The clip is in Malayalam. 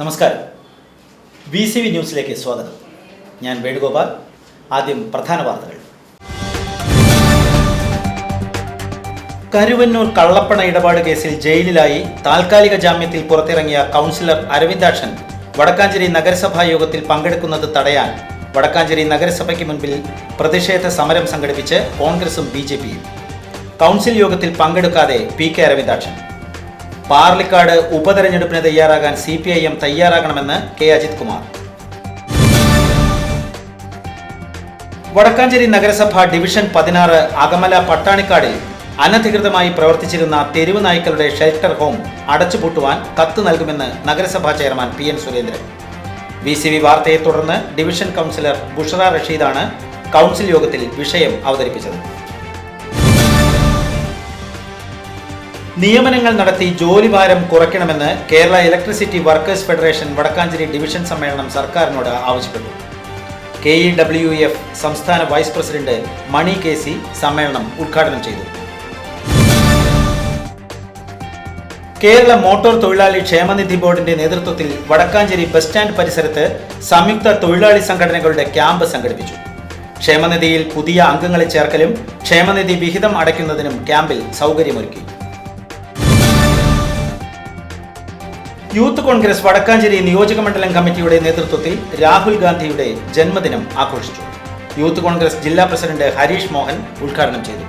നമസ്കാരം. ബി സി വി ന്യൂസിലേക്ക് സ്വാഗതം. ഞാൻ വേണുഗോപാൽ. ആദ്യം പ്രധാന വാർത്തകൾ. കരുവന്നൂർ കള്ളപ്പണ ഇടപാട് കേസിൽ ജയിലിലായി താൽക്കാലിക ജാമ്യത്തിൽ പുറത്തിറങ്ങിയ കൗൺസിലർ അരവിന്ദാക്ഷൻ വടക്കാഞ്ചേരി നഗരസഭാ യോഗത്തിൽ പങ്കെടുക്കുന്നത് തടയാൻ വടക്കാഞ്ചേരി നഗരസഭയ്ക്ക് മുൻപിൽ പ്രതിഷേധ സമരം സംഘടിപ്പിച്ച് കോൺഗ്രസും ബി കൗൺസിൽ യോഗത്തിൽ പങ്കെടുക്കാതെ പി കെ അരവിന്ദാക്ഷൻ പാർലിക്കാട് ഉപതെരഞ്ഞെടുപ്പിന് തയ്യാറാകാൻ സി പി ഐ എം തയ്യാറാകണമെന്ന് കെ അജിത് കുമാർ. വടക്കാഞ്ചേരി നഗരസഭ ഡിവിഷൻ പതിനാറ് അകമല പട്ടാണിക്കാടിൽ അനധികൃതമായി പ്രവർത്തിച്ചിരുന്ന തെരുവ് നായ്ക്കളുടെ ഷെൽട്ടർ ഹോം അടച്ചുപൂട്ടുവാൻ കത്ത് നൽകുമെന്ന് നഗരസഭാ chairman P N Surendran. V C V വാർത്തയെ തുടർന്ന് ഡിവിഷൻ കൗൺസിലർ ബുഷറ റഷീദാണ് കൗൺസിൽ യോഗത്തിൽ വിഷയം അവതരിപ്പിച്ചത്. നിയമനങ്ങൾ നടത്തി ജോലിഭാരം കുറയ്ക്കണമെന്ന് Kerala electricity workers federation Vadakkanchery division സമ്മേളനം സർക്കാരിനോട് ആവശ്യപ്പെട്ടു. കെ ഇ ഡബ്ല്യു എഫ് സംസ്ഥാന vice president Mani K C സമ്മേളനം ഉദ്ഘാടനം ചെയ്തു. കേരള മോട്ടോർ തൊഴിലാളി ക്ഷേമനിധി ബോർഡിന്റെ നേതൃത്വത്തിൽ വടക്കാഞ്ചേരി ബസ് സ്റ്റാൻഡ് പരിസരത്ത് സംയുക്ത തൊഴിലാളി സംഘടനകളുടെ ക്യാമ്പ് സംഘടിപ്പിച്ചു. ക്ഷേമനിധിയിൽ പുതിയ അംഗങ്ങളെ ചേർക്കലും ക്ഷേമനിധി വിഹിതം അടയ്ക്കുന്നതിനും ക്യാമ്പിൽ സൗകര്യമൊരുക്കി. യൂത്ത് കോൺഗ്രസ് വടക്കാഞ്ചേരി നിയോജക മണ്ഡലം കമ്മിറ്റിയുടെ നേതൃത്വത്തിൽ രാഹുൽ ഗാന്ധിയുടെ ജന്മദിനം ആഘോഷിച്ചു. യൂത്ത് കോൺഗ്രസ് ജില്ലാ പ്രസിഡന്റ് ഹരീഷ് മോഹൻ ഉദ്ഘാടനം ചെയ്തു.